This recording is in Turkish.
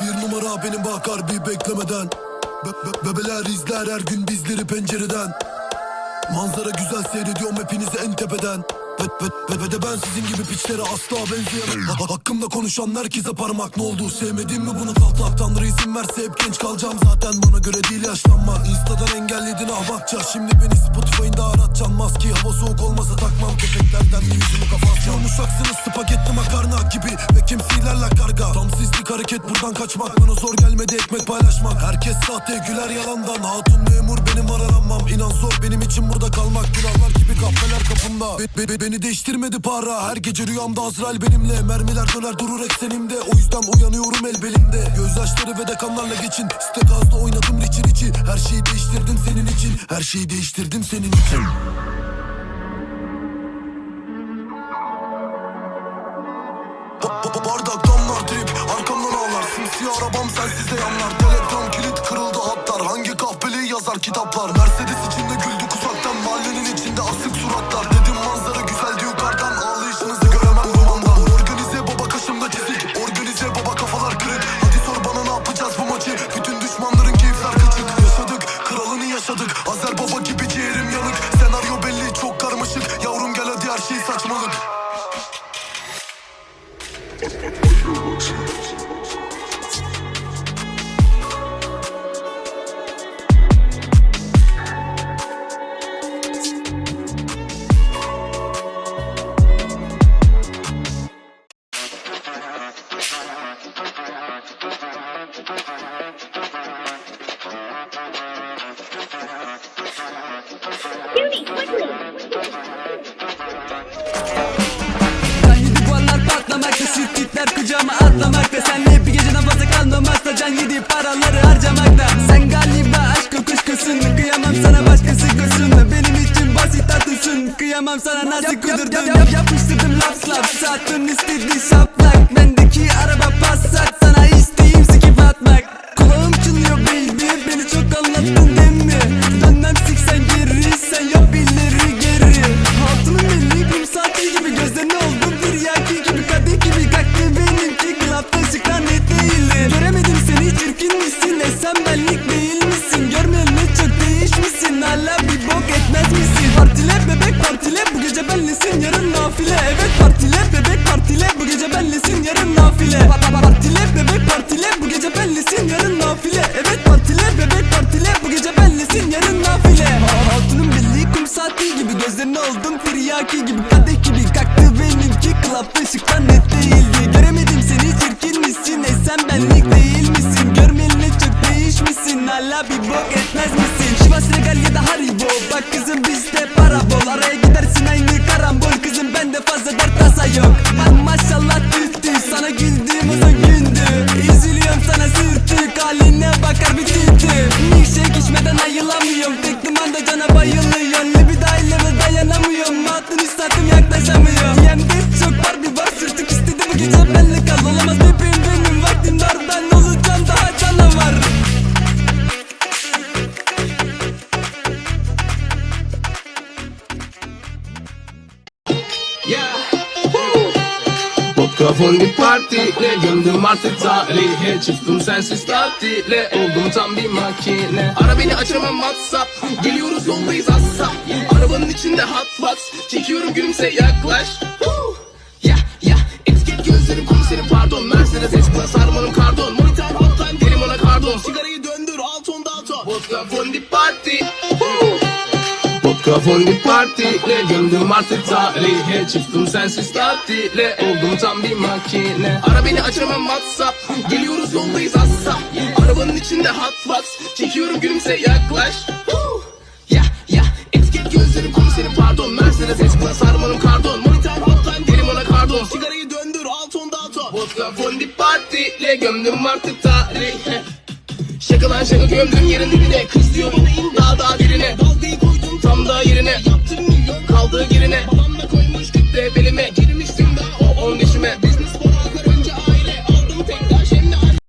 Bir numara benim bakar bir beklemeden. Be be Bebeler izler her gün bizleri pencereden. Manzara güzel seyrediyorum hepinizi en tepeden ve, de ben sizin gibi piçlere asla benzeyemem. Ha- Hakkımda konuşan herkese parmak ne oldu? Sevmedin mi bunu? Kaltak Tanrı izin verse hep genç kalacağım Zaten. Bana göre değil yaşlanmak Insta'dan engelledin ah bakça Şimdi beni Spotify'ında aratacaksın Maske hava soğuk olmasa takmam. Köpeklerden mi yüzümü kapatacağım Uşaksınız spagetti makarna gibi. Ve kimsilerle karga. Tam sizlik hareket buradan kaçmak. Bana zor gelmedi ekmek paylaşmak. Herkes sahte güler yalandan. Hatun memur benim aralanmam. İnan zor benim için burada kalmak Günahlar gibi kahveler kapımda. Be- be- be- Beni değiştirmedi para. Her gece rüyamda Azrail benimle. Mermiler döner durur eksenimde O yüzden uyanıyorum el belimde. Gözyaşları ve de kanlarla geçin. Stekazda oynadım riçi riçi. Her şeyi değiştirdim senin için. Her şeyi değiştirdim senin için. Ba- ba- Bardak damlar trip arkamdan ağlar Simsiyah arabam sensiz de yanlar. Telegram kilit kırıldı hatlar. Hangi kahpeliği yazar kitaplar Mercedes içinde güldük uzaktan Mahallenin içinde asık suratlar. Dedim manzara güzel yukarıdan Ağlayışınızı göremem romandan Organize baba kaşımda çizik Organize baba kafalar kırık. Hadi sor bana ne yapacağız bu maçı? Bütün düşmanların keyifler kaçık Yaşadık kralını yaşadık Azer baba gibi ciğerim yanık. Senaryo belli çok karmaşık. Yavrum gel hadi her şey saçmalık Yedi duvarlar patlamakta Sirtlikler kucağıma atlamakta oldum tiryaki gibi Kadeh gibi kalktı benimki Klapta ışıklar net değildi Göremedim seni çirkin misin? E sen benlik değil misin? Görmeyeli çok değişmişsin Hala bir bok etmez Vodka fondi partiyle gömdüm artık tarihe. Çıktım sensiz tatile oldum tam bir makine. Ara beni açamam whatsapp Geliyoruz yoldayız assa Arabanın içinde hotbox Çekiyorum gülümse yaklaş. Ya ya etiket gözlerim komiserim pardon. Mercedes S-Class harmanım kardon Monitör hotline derim ona kardon. Sigarayı döndür alton dalton Vodka fondi parti Woo. Vodka fondi partiyle gömdüm artık tarihe. Çıktım sensiz tatile oldum tam bir makine. Ara beni açamam whatsapp Geliyoruz yoldayız assa Arabanın içinde hotbox Çekiyorum gülümse yaklaş. Ya ya etiket gözlerim komiserim pardon. Mercedes S-Class harmanım kardon Monitör hotline derim ona kardon Sigarayı döndür alton dalton Vodka fondi partiyle gömdüm artık tarihe. Şaka lan şaka gömdüm yerin dibine. Kız diyor bu yerine. Kaldığı yerine. Babam da koymuş kütle belime.